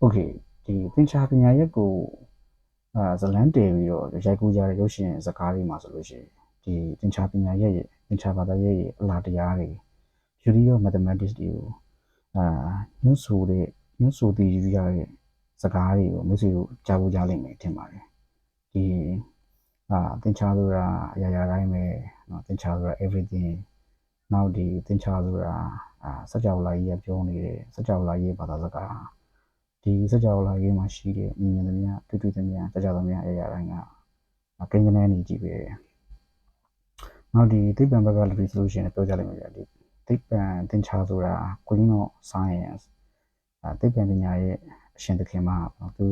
โอเคဒီသင်္ချာပညာရက်ကိုအာဇလန်းတည်ပြီးတော့ရိုက်ကူးကြတဲ့ရုပ်ရှင်ဇာတ်ကားတွေမှာဆိုလို့ရှိရင်ဒီသင်္ချာပညာရက်ရဲ့သင်္ချာဘာသာရက်ရဲ့အလားတရားတွေ theory of mathematics တွေကိုအာညွှန်းဆိုတဲ့ညွှန်းဆိုတည်ယူရတဲ့ဇာတ်ကားတွေကိုမိတ်ဆွေတို့ကြားဖို့ကြားလိမ့်မယ်ထင်ပါတယ်ဒီအာသင်္ချာဆိုတာအရာရာတိုင်းပဲเนาะသင်္ချာဆိုတာ everything နောက်ဒီသင်္ချာဆိုတာအာစကြဝဠာကြီးကပြောနေတဲ့စကြဝဠာကြီးရဲ့ဘာသာစကား ဒီစကြဝဠာကြီးမှာရှိတဲ့မြင်မြင်သမျှတွေ့တွေ့သမျှစကြသမျှအရာတိုင်းကကိန်းကနေနေကြည့်ပဲနောက်ဒီသိပ္ပံဘက်ကလည်းဆိုလို့ရှိရင်ပြောကြလိမ့်မယ်ဗျာဒီသိပ္ပံသင်္ချာဆိုတာ Queen of Science အာသိပ္ပံပညာရဲ့အရှင်သခင်မှာပေါ့သူ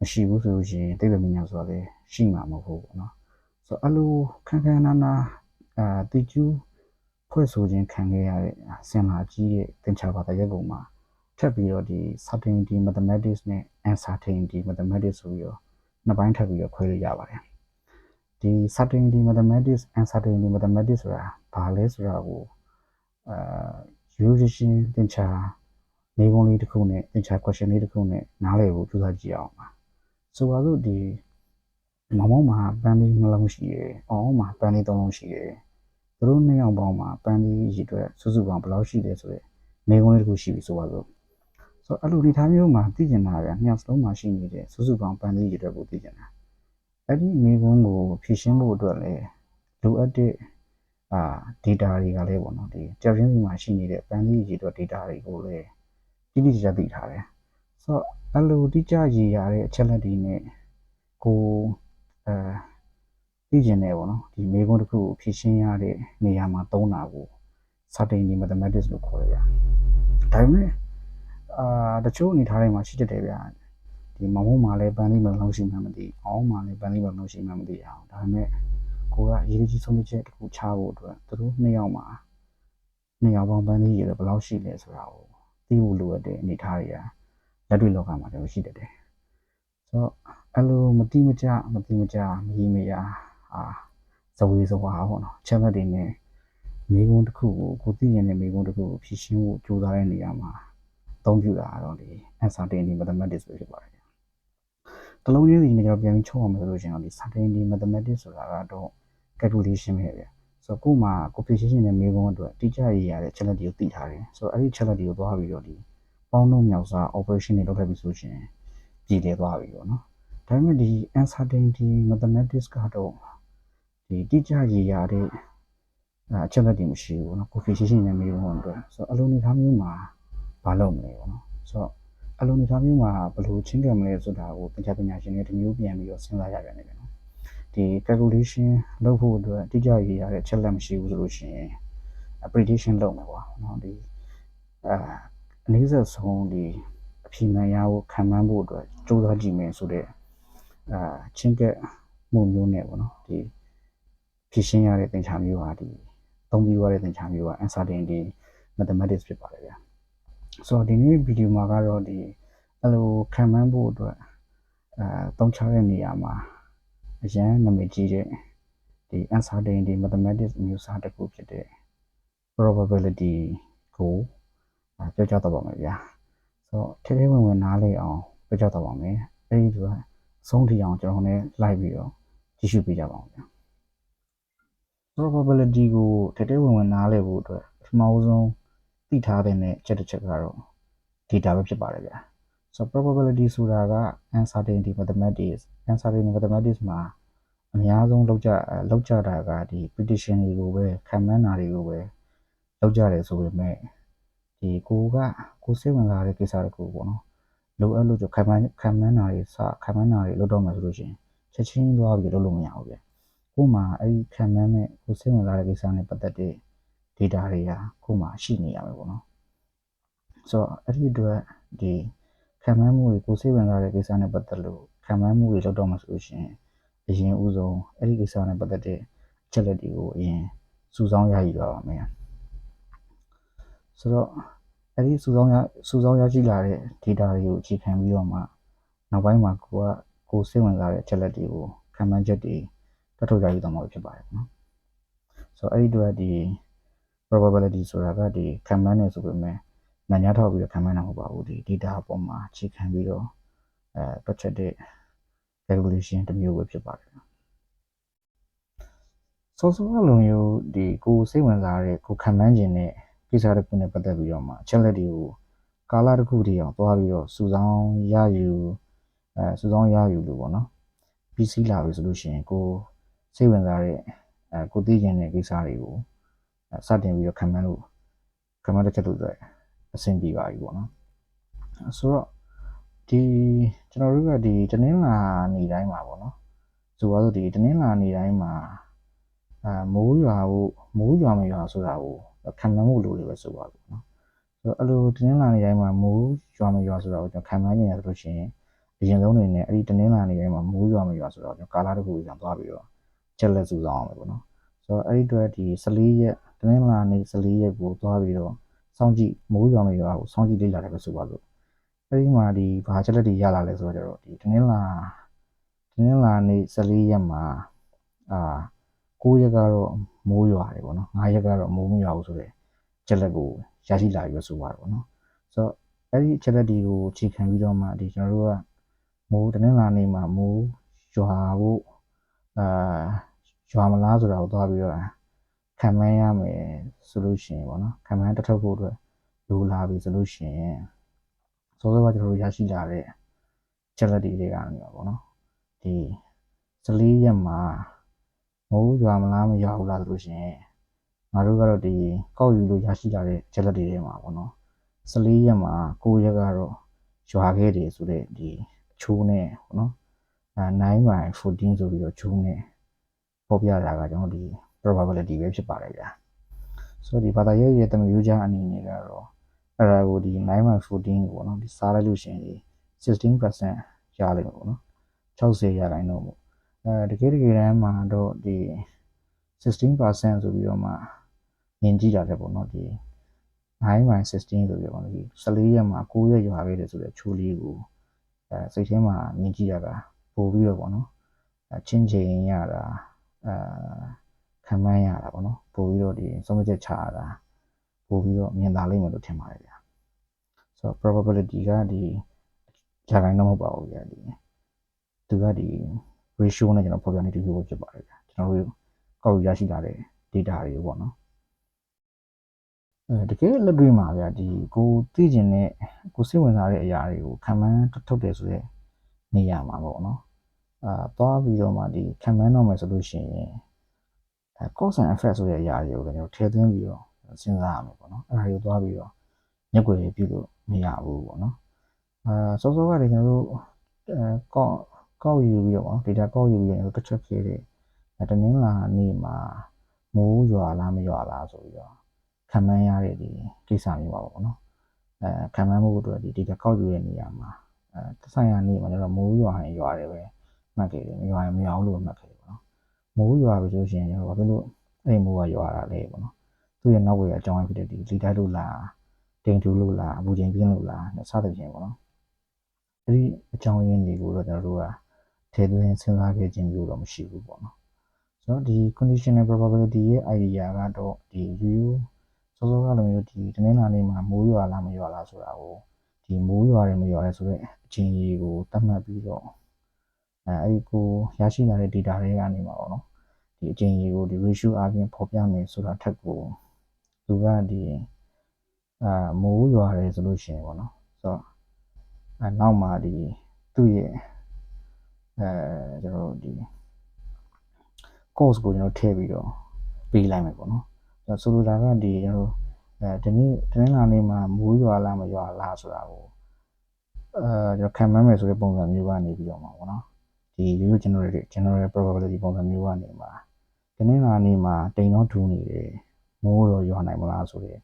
မရှိဘူးဆိုလို့ရှိရင်သိပ္ပံပညာဆိုတာလည်းရှိမှာမဟုတ်ဘူးပေါ့နော်ဆိုတော့အဲ့လိုခန်းခန်းနာနာအာတိကျူးဖွဲ့ဆိုခြင်းခံခဲ့ရတဲ့ဆင်လာကြီးရဲ့သင်္ချာဘာသာရပ်ပုံမှာ ထပ်ပြီးတော့ဒီ certainty mathematics နဲ့ uncertainty mathematics ဆိုပြီးတော့နှစ်ပိုင်းထပ်ပြီးတော့ခွဲလို့ရပါတယ်ဒီ certainty mathematics uncertainty mathematics ဆိုတာဘာလဲဆိုတာကိုအာရိုးရှင်းသင်္ချာနေကုန်းလေးတစ်ခုနဲ့သင်္ချာ question လေးတစ်ခုနဲ့နားလည်ဖို့ကြိုးစားကြည့်အောင်ပါဆိုပါစို့ဒီမောင်မောင်မှာပန်းလေးနှလုံးရှိတယ်။အောင်မှာပန်းလေးသုံးလုံးရှိတယ်။သူတို့နှစ်ယောက်ပေါင်းမှာပန်းလေးရည်အတွက်စုစုပေါင်းဘယ်လောက်ရှိလဲဆိုတော့နေကုန်းလေးတစ်ခုရှိပြီဆိုပါစို့။ ဆိုတော့အဲ့လိုအနေထားမျိုးမှာသိကျင်တာဗျာနှစ်ယောက်စလုံးမှာရှိနေတဲ့စုစုပေါင်းပန်းလေးရည်အတွက်ကိုသိကျင်တာ။အဲ့ဒီနေကုန်းကိုဖြည့်ရှင်းဖို့အတွက်လည်းလိုအပ်တဲ့အာ data တွေကလည်းပေါ့နော်ဒီကြောက်ရင်းစီမှာရှိနေတဲ့ပန်းလေးရည်အတွက် data တွေကိုလည်းတိတိကျကျသိထားတယ်။ဆိုတော့အဲ့လိုတိကျရည်ရတဲ့အချက်လက်တွေနဲ့ကိုအဲသိကျင်တယ်ပေါ့နော်ဒီမေကွန်းတစ်ခုကိုဖြည့်ရှင်းရတဲ့နေရာမှာသုံးတာကို certainty mathematics လို့ခေါ်ရဗျာဒါပေမဲ့ အာတချို့အနေထားတွေမှာရှိတတ်တယ်ဗျာဒီမမုံမှာလည်းပန်းလေးမလုံးရှိမှမသိအောင်မှာလည်းပန်းလေးမလုံးရှိမှမသိအောင်ဒါပေမဲ့ကိုကအရေးကြီးဆုံးဖြတ်ချက်တစ်ခုချဖို့အတွက်သူတို့နှစ်ယောက်မှာနှစ်ယောက်ပေါင်းပန်းလေးရေဘယ်လောက်ရှိလဲဆိုတာကိုသိဖို့လိုအပ်တဲ့အနေထားတွေကလက်တွေ့လောကမှာလည်းရှိတတ်တယ်ဆိုတော့အဲ့လိုမတိမကြမတိမကြမကြီးမရအာဇဝေဇဝါပေါ့နော်ချက်လက်တွေနဲ့မိကုန်းတစ်ခုကိုကိုသိရင်တဲ့မိကုန်းတစ်ခုကိုဖြည့်ရှင်းဖို့ကြိုးစားတဲ့နေရာမှာအ သုံးပြုတာတော့ဒီ uncertainty mathematics ပဲဖြစ်ပါတယ်တလုံးချင်းစီနဲ့ကျွန်တော်ပြန်ပြီးချုပ်အောင်မယ်ဆိုလို့ရှိရင်တော့ဒီ certainty mathematics ဆိုတာကတော့ calculation ပဲဗျဆိုတော့ကို့မှာ coefficient နဲ့မိကုန်းအတွက်တိကျရရတဲ့ချက်လက်တွေကိုသိထားတယ်ဆိုတော့အဲ့ဒီချက်လက်တွေကိုသွားပြီးတော့ဒီပေါင်းလုံးမြောက်စား operation တွေလုပ်ခဲ့ပြီဆိုရှင်ပြည်တယ်သွားပြီပေါ့နော်ဒါပေမဲ့ဒီ uncertainty mathematics ကတော့ဒီတိကျရရတဲ့အချက်လက်တွေမရှိဘူးเนาะ coefficient နဲ့မေးဖို့အတွက်ဆိုတော့အလုံးနေသားမျိုးမှာ မလုပ်မလဲပေါ့နော်ဆိုတော့အလုံးနေသားမျိုးမှာဘယ်လိုချင်းကံမလဲဆိုတာကိုသင်္ချာပညာရှင်တွေတမျိုးပြန်ပြီးတော့စဉ်းစားရပြန်နေတယ်နော်ဒီ calculation လုပ်ဖို့အတွက်တိကျရရတဲ့အချက်လက်မရှိဘူးဆိုလို့ရှိရင် prediction လုပ်မယ်ပေါ့နော်ဒီအာအနည်းဆုံးဒီအဖြေမှန်ရဖို့ခံမှန်းဖို့အတွက်စူးစမ်းကြည့်မယ်ဆိုတဲ့အာချင်းကက်မှုမျိုးနဲ့ပေါ့နော်ဒီဖြည့်ရှင်းရတဲ့သင်္ချာမျိုးဟာဒီသုံးပြီးရတဲ့သင်္ချာမျိုးက uncertainty mathematics ဖြစ်ပါတယ်ဗျာ ဆိုတော့ဒီနေ့ဗီဒီယိုမှာကတော့ဒီအဲ့လိုခံမှန်းဖို့အတွက်အာသုံးချတဲ့နေရာမှာအရန်နာမည်ကြီးတဲ့ဒီ uncertainty mathematics မျိုးစားတစ်ခုဖြစ်တဲ့ probability ကိုပြောကြားတော့ပါမယ်ဗျာဆိုတော့ထဲထဲဝင်ဝင်နားလေအောင်ပြောကြားတော့ပါမယ်အဲ့ဒီတော့အဆုံးထိအောင်ကျွန်တော်လည်းလိုက်ပြီးတော့ကြည့်ရှုပေးကြပါအောင်ဗျာ probability ကိုထဲထဲဝင်ဝင်နားလည်ဖို့အတွက်ပထမဆုံး သိထားတဲ့နဲ့ချက်တစ်ချက်ကတော့ data ပဲဖြစ်ပါတယ်ဗျာဆိုတော့ probability ဆိုတာက uncertainty mathematics uncertainty mathematics မှာအများဆုံးလောက်ကြလောက်ကြတာကဒီ prediction တွေကိုပဲခံမှန်းတာတွေကိုပဲလောက်ကြတယ်ဆိုပေမဲ့ဒီကိုကကိုစိတ်ဝင်စားတဲ့ကိစ္စတခုပေါ့နော်လိုအပ်လို့ခံမှန်းခံမှန်းတာတွေစခံမှန်းတာတွေလုပ်တော့မှဆိုလို့ရှိရင်ချက်ချင်းသွားပြီးလုပ်လို့မရဘူးဗျကို့မှာအဲ့ဒီခံမှန်းမဲ့ကိုစိတ်ဝင်စားတဲ့ကိစ္စနဲ့ပတ်သက်တဲ့ data တွေကကို့မှာရှိနေရမယ်ပေါ့နော်ဆိုတော့အဲ့ဒီအတွက်ဒီခံမှန်းမှုတွေကိုစိတ်ဝင်စားတဲ့ကိစ္စနဲ့ပတ်သက်လို့ခံမှန်းမှုတွေလုပ်တော့မှဆိုလို့ရှိရင်အရင်ဦးဆုံးအဲ့ဒီကိစ္စနဲ့ပတ်သက်တဲ့အချက်လက်တွေကိုအရင်စုဆောင်းရယူရပါမယ်ဆိုတော့အဲ့ဒီစုဆောင်းရစုဆောင်းရရှိလာတဲ့ data တွေကိုအခြေခံပြီးတော့မှနောက်ပိုင်းမှာကိုကကိုစိတ်ဝင်စားတဲ့အချက်လက်တွေကိုခံမှန်းချက်တွေတွက်ထုတ်ရယူတော့မှာဖြစ်ပါတယ်နော်ဆိုတော့အဲ့ဒီတော့ဒီ probability ဆိုတာကဒီခံမှန်းနေဆိုပေမဲ့နံညာထောက်ပြီးတော့ခံမှန်းတာမဟုတ်ပါဘူးဒီ data အပေါ်မှာအခြေခံပြီးတော့အဲတွက်ချက်တဲ့ calculation တစ်မျိုးပဲဖြစ်ပါတယ်စောစောကလိုမျိုးဒီကိုစိတ်ဝင်စားတဲ့ကိုခံမှန်းခြင်းတဲ့ကိစ္စတစ်ခုနဲ့ပတ်သက်ပြီးတော့မှအချက်လက်တွေကိုကာလတစ်ခုတည်းအောင်သွားပြီးတော့စူဆောင်းရယူအဲစူဆောင်းရယူလို့ပေါ့နော်ပြီးစီးလာပြီဆိုလို့ရှိရင်ကိုစိတ်ဝင်စားတဲ့အဲကိုသိကျင်တဲ့ကိစ္စတွေကိုအဲ စတင်ပြီးတော့ခံမှန်းလို့ခံမှန်းတစ်ချက်လို့ဆိုရယ်အဆင်ပြေပါပြီပေါ့နော်ဆိုတော့ဒီကျွန်တော်တို့ကဒီတနင်္လာနေ့တိုင်းမှာပေါ့နော်ဆိုပါစို့ဒီတနင်္လာနေ့တိုင်းမှာအာမိုးရွာဖို့မိုးရွာမရွာဆိုတာကိုခံမှန်းဖို့လိုတယ်ပဲဆိုပါလို့နော်ဆိုတော့အဲ့လိုတနင်္လာနေ့တိုင်းမှာမိုးရွာမရွာဆိုတာကိုကျွန်တော်ခံမှန်းနေရဆိုလို့ရှိရင်အရင်ဆုံးနေနဲ့အဲ့ဒီတနင်္လာနေ့တိုင်းမှာမိုးရွာမရွာဆိုတော့ကျွန်တော်ကာလာတစ်ခုကိုကျွန်တော်သွားပြီးတော့ချက်လက်စုဆောင်အောင်ပဲပေါ့နော်ဆိုတော့အဲ့ဒီအတွက်ဒီ14ရက် တနင်္လာနေ့14ရက်ကိုသွားပြီးတော့စောင့်ကြည့်မိုးရွာမရွာကိုစောင့်ကြည့်လေ့လာတယ်ပဲဆိုပါလို့အဲ့ဒီမှာဒီဘာချက်လက်တွေရလာလဲဆိုတော့ဒီတနင်္လာတနင်္လာနေ့14ရက်မှာအာ9ရက်ကတော့မိုးရွာတယ်ပေါ့နော်9ရက်ကတော့မိုးမရွာဘူးဆိုတော့ချက်လက်ကိုရရှိလာပြီဆိုပါတော့ပေါ့နော်ဆိုတော့အဲ့ဒီချက်လက်တွေကိုချိန်ခံပြီးတော့မှဒီကျွန်တော်တို့ကမိုးတနင်္လာနေ့မှာမိုးရွာဖို့အာရွာမလားဆိုတာကိုသွားပြီးတော့ ခံမှန်းရမယ်ဆိုလို့ရှိရင်ပေါ့နော်ခံမှန်းတစ်ထုပ်ဖို့အတွက်လိုလာပြီဆိုလို့ရှိရင်စောစောကကျွန်တော်တို့ရရှိလာတဲ့ချက်လက်တွေတွေကနေပါပေါ့နော်ဒီ14ရက်မှာမိုးရွာမလားမရွာဘူးလားဆိုလို့ရှိရင်ငါတို့ကတော့ဒီကောက်ယူလို့ရရှိလာတဲ့ချက်လက်တွေထဲမှာပေါ့နော်14ရက်မှာ9ရက်ကတော့ရွာခဲ့တယ်ဆိုတဲ့ဒီချိုးနဲ့ပေါ့နော်အဲ9 by 14ဆိုပြီးတော့ချိုးနဲ့ပေါ်ပြတာကကျွန်တော်ဒီ probability ပဲဖြစ်ပါတယ်ဗျာဆိုတော့ဒီဘာသာရေးရဲ့တမယိုးချအနေနဲ့ကတော့အဲ့ဒါကိုဒီ9 by 14ကိုပေါ့နော်ဒီစားလိုက်လို့ရှိရင်ဒီ16%ရလိမ့်မယ်ပေါ့နော်60ရာခိုင်နှုန်းပေါ့အဲတကယ်တကယ်တမ်းမှာတော့ဒီ16%ဆိုပြီးတော့မှမြင်ကြည့်တာတဲ့ပေါ့နော်ဒီ9 by 16ဆိုပြီးတော့ဒီ14ရက်မှာ9ရက်ရွာခဲ့တယ်ဆိုတဲ့ချိုးလေးကိုအဲစိတ်ထဲမှာမြင်ကြည့်ရတာပို့ပြီးတော့ပေါ့နော်အချင်းချင်းရတာအာ ခံမှန်းရတာပေါ့နော်ပို့ပြီးတော့ဒီဆုံးဖြတ်ချက်ချရတာပို့ပြီးတော့မြင်သာလိမ့်မယ်လို့ထင်ပါတယ်ဗျာဆိုတော့ probability ကဒီဂျာတိုင်းတော့မဟုတ်ပါဘူးဗျာဒီသူကဒီ ratio နဲ့ကျွန်တော်ဖော်ပြနေတူမျိုးဖြစ်ပါတယ်ဗျာကျွန်တော်တို့ကောက်ယူရရှိလာတဲ့ data တွေပေါ့နော်အဲတကယ်လက်တွေ့မှာဗျာဒီကိုသိကျင်တဲ့ကိုစိတ်ဝင်စားတဲ့အရာတွေကိုခံမှန်းထုတ်တယ်ဆိုတဲ့နေရာမှာပေါ့နော်အာသွားပြီးတော့မှဒီခံမှန်းတော့မယ်ဆိုလို့ရှိရင် အဲ cause and effect ဆိုတဲ့အရာတွေကိုလည်းကျွန်တော်ထည့်သွင်းပြီးတော့စဉ်းစားရမယ်ပေါ့နော်အဲ့ဒါတွေကိုသွားပြီးတော့ညက်ွယ်ပြုလို့မရဘူးပေါ့နော်အာစောစောကတည်းကကျွန်တော်တို့အဲကောက်ကောက်ယူပြီးတော့ပေါ့ data ကောက်ယူပြီးတော့တစ်ချက်ခဲ့တဲ့တနင်္လာနေ့မှာမိုးရွာလားမရွာလားဆိုပြီးတော့ခံမှန်းရတဲ့ဒီကိစ္စမျိုးပါပေါ့နော်အဲခံမှန်းမှုအတွက်ဒီ data ကောက်ယူတဲ့နေရာမှာအဲသက်ဆိုင်ရာနေ့မှာကျွန်တော်မိုးရွာရင်ရွာတယ်ပဲမှတ်ခဲ့တယ်မရွာရင်မရွာဘူးလို့မှတ်ခဲ့တယ်ပေါ့နော် မိုးရွာပြီဆိုရှင်ကျွန်တော်ဘာဖြစ်လို့အဲ့မိုးကရွာတာလဲပေါ့နော်သူ့ရဲ့နောက်ဝေအကြောင်းဖြစ်တဲ့ဒီလီတိုက်လို့လားတိမ်တူလို့လားအပူချိန်ပြင်းလို့လားစသဖြင့်ပေါ့နော်အဲ့ဒီအကြောင်းရင်းတွေကိုတော့ကျွန်တော်တို့ကထည့်သွင်းစဉ်းစားခဲ့ခြင်းမျိုးတော့မရှိဘူးပေါ့နော်ဆိုတော့ဒီ conditional probability ရဲ့ idea ကတော့ဒီရိုးရိုးစောစောကလိုမျိုးဒီတနင်္လာနေ့မှာမိုးရွာလားမရွာလားဆိုတာကိုဒီမိုးရွာတယ်မရွာတယ်ဆိုတော့အချိန်ကြီးကိုသတ်မှတ်ပြီးတော့အဲအဲ့ဒီကိုရရှိလာတဲ့ data တွေကနေမှာပေါ့နော် ဒီအချိန်ကြီးကိုဒီ ratio အပြင်ဖော်ပြမယ်ဆိုတာထက်ကိုသူကဒီအာမိုးရွာတယ်ဆိုလို့ရှိရင်ပေါ့နော်ဆိုတော့အဲနောက်မှာဒီသူ့ရဲ့အဲကျွန်တော်တို့ဒီ course ကိုကျွန်တော်ထည့်ပြီးတော့ပေးလိုက်မယ်ပေါ့နော်ဆိုလိုတာကဒီကျွန်တော်အဲဒီနေ့တနင်္လာနေ့မှာမိုးရွာလားမရွာလားဆိုတာကိုအဲကျွန်တော်ခံမှန်းမယ်ဆိုတဲ့ပုံစံမျိုးကနေပြီးတော့မှာပေါ့နော်ဒီ zero generated general probability ပုံစံမျိုးကနေမှာ တနင်္လာနေ့မှာတိမ်တော့ထူနေတယ်မိုးတော့ရွာနိုင်မလားဆိုတဲ့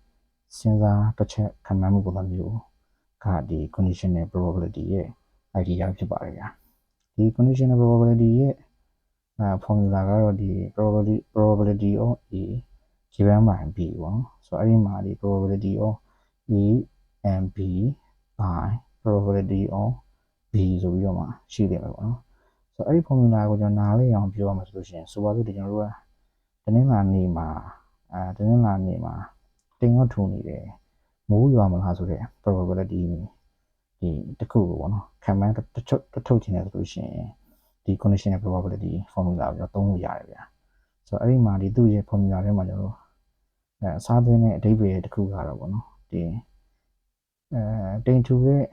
စဉ်းစားတစ်ချက်ခံမှန်းမှုပုံစံမျိုးကဒီ conditional probability ရဲ့ idea ဖြစ်ပါတယ်ဗျာဒီ conditional probability ရဲ့အဲ formula ကတော့ဒီ probability probability of a given by b ပေါ့နော်ဆိုတော့အဲ့ဒီမှာဒီ probability of a and b by probability of b ဆိုပြီးတော့မှရှိတယ်ပဲပေါ့နော်ဆိုတော့အဲ့ဒီ formula ကိုကျွန်တော်နားလည်အောင်ပြောရမှာဆိုလို့ရှိရင်ဆိုပါစို့ဒီကျွန်တော်တို့က တနင်္လာနေ့မှာအဲတနင်္လာနေ့မှာတင်တော့ထုံနေတယ်မမိုးရွာမလားဆိုတဲ့ probability ဒီတစ်ခုကိုပေါ့နော်ခံမှန်းတစ်ထုတ်တစ်ထုတ်ချင်တယ်ဆိုလို့ရှိရင်ဒီ conditional probability formula ကိုကျွန်တော်သုံးလို့ရတယ်ဗျာဆိုတော့အဲ့ဒီမှာဒီသူ့ရဲ့ formula ထဲမှာကျွန်တော်တို့အဲအစားသင်းတဲ့အဓိပ္ပာယ်တစ်ခုကတော့ပေါ့နော်ဒီအဲတိမ်ထူရဲ့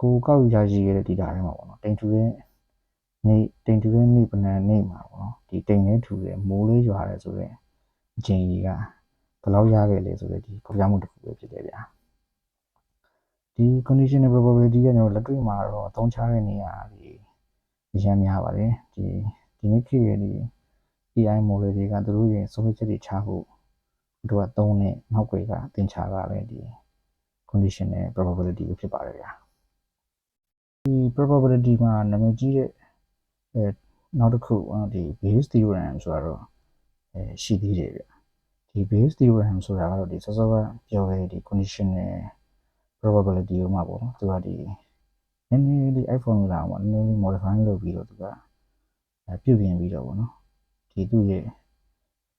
ကိုကောက်ယူရရှိခဲ့တဲ့ data ထဲမှာပေါ့နော်တိမ်ထူရဲ့ နေတိမ်ထူရဲ့နေပနံနေမှာပေါ့နော်ဒီတိမ်လေးထူရဲ့မိုးလေးရွာတယ်ဆိုတော့အချိန်ကြီးကဘယ်လောက်ရခဲ့လဲဆိုတော့ဒီပေါ်ပြမှုတစ်ခုပဲဖြစ်တယ်ဗျာဒီ conditional probability ကကျွန်တော်လက်တွေ့မှာတော့အသုံးချတဲ့နေရာဒီအများများပါတယ်ဒီဒီနေ့ခေတ်ရဲ့ဒီ AI model တွေကသူတို့ရဲ့ software ချက်တွေချဖို့တို့ကသုံးတဲ့နောက်ွယ်ကသင်္ချာကလည်းဒီ conditional probability ကိုဖြစ်ပါတယ်ဗျာဒီ probability မှာနာမည်ကြီးတဲ့ အဲနောက်တစ်ခုဒီ Bayes theorem ဆိုတာတော့အဲရှိသေးတယ်ဗျဒီ Bayes theorem ဆိုတာကတော့ဒီစောစောကပြောခဲ့တဲ့ဒီ conditional probability ကိုမှပေါ့နော်သူကဒီနည်းနည်းလေး iPhone လာမှာနည်းနည်းလေး modify လုပ်ပြီးတော့သူကအဲပြုပြင်ပြီးတော့ပေါ့နော်ဒီသူ့ရဲ့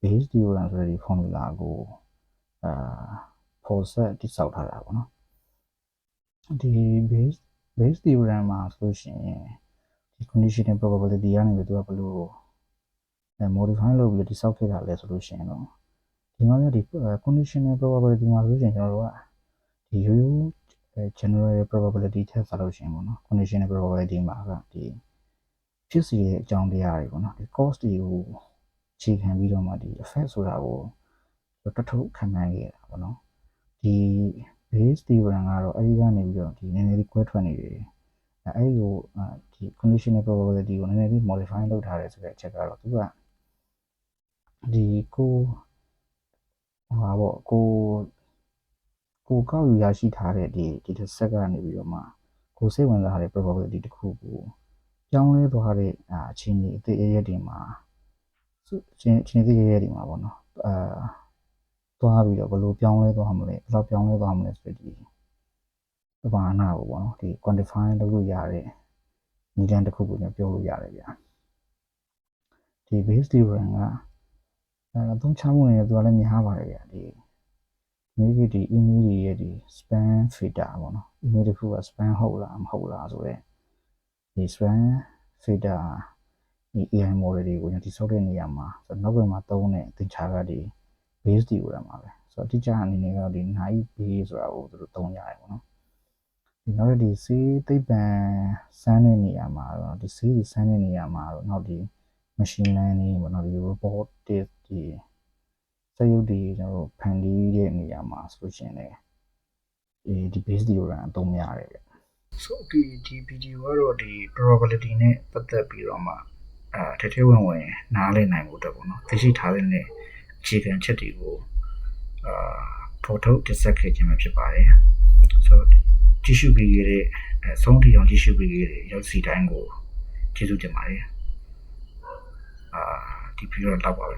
base theorem ဆိုတဲ့ဒီ formula ကိုအာပေါ်ဆက်တိစောက်ထားတာပေါ့နော်ဒီ base base theorem မှာဆိုလို့ရှိရင် ဒီ conditional probability ကနေပြီးသူကဘယ်လိုအဲ modify လုပ်ပြီးတိစောက်ခဲ့တာလဲဆိုလို့ရှိရင်တော့ဒီမှာလည်းဒီ conditional probability မှာဆိုလို့ရှိရင်ကျွန်တော်တို့ကဒီရိုးရိုး general probability ထက်ဆိုလို့ရှိရင်ပေါ့နော် conditional probability မှာကဒီဖြစ်စီရဲ့အကြောင်းတရားတွေပေါ့နော်ဒီ cost တွေကိုအခြေခံပြီးတော့မှဒီ effect ဆိုတာကိုတထုတ်ခံနိုင်ခဲ့တာပေါ့နော်ဒီ base theorem ကတော့အဲဒီကနေပြီးတော့ဒီနည်းနည်းလေးကွဲထွက်နေတယ် အဲအဲဒီကိုဒီ conditional probability ကိုနည်းနည်းလေး modify လုပ်ထားတယ်ဆိုတဲ့အချက်ကတော့သူကဒီကိုဟဟာပေါ့ကိုကိုကောက်ယူရရှိထားတဲ့ဒီ data set ကနေပြီးတော့မှကိုစိတ်ဝင်စားတဲ့ probability တစ်ခုကိုပြောင်းလဲသွားတဲ့အခြေအနေအသေးအရက်တွေမှာချင်းချင်းသေးရဲတွေမှာပေါ့နော်အာသွားပြီးတော့ဘယ်လိုပြောင်းလဲသွားမလဲဘယ်လိုပြောင်းလဲသွားမလဲဆိုဒီ ပမာဏကိုပေါ့နော်ဒီ quantify လုပ်လို့ရတဲ့နည်းလမ်းတစ်ခုကိုကျွန်တော်ပြောလို့ရတယ်ဗျာဒီ base theorem ကအဲအသုံးချမှုနေသူကလည်းများပါတယ်ဗျာဒီမိကြီးဒီ email တွေရဲ့ဒီ spam filter ပေါ့နော် email တစ်ခုက spam ဟုတ်လားမဟုတ်လားဆိုတော့ဒီ spam filter ဒီ AI model တွေကိုညတိစောက်တဲ့နေရာမှာဆိုတော့နောက်ဘက်မှာသုံးတဲ့သင်္ချာကဒီ base တွေရမှာပဲဆိုတော့အတိအကျအနေနဲ့ကတော့ဒီ naive base ဆိုတာကိုသူတို့သုံးရတယ်ပေါ့နော်ဒီ နောက်ဒီစေးသိပ္ပံစမ်းတဲ့နေရာမှာတော့ဒီစေးကြီးစမ်းတဲ့နေရာမှာတော့နောက်ဒီ machine learning ပေါ့နော်ဒီ robot တွေဒီစက်ရုပ်တွေကျွန်တော်တို့ဖန်တီးတဲ့နေရာမှာဆိုလို့ရှိရင်လည်းဒီဒီ base theorem အသုံးများတယ်ဗျဆိုဒီဒီ video ကတော့ဒီ probability နဲ့ပတ်သက်ပြီးတော့မှအာတထဲဝင်ဝင်နားလည်နိုင်မှုအတွက်ပေါ့နော်သိရှိထားတဲ့အခြေခံချက်တွေကိုအာဖော်ထုတ်တင်ဆက်ခဲ့ခြင်းပဲဖြစ်ပါတယ်ဆိုတော့ ကြည့်ရှုပေးခဲ့တဲ့အဆုံးထိအောင်ကြည့်ရှုပေးခဲ့တဲ့ရောက်စီတိုင်းကိုကျေးဇူးတင်ပါတယ်အာဒီဗီဒီယိုတော့လောက်ပါပဲ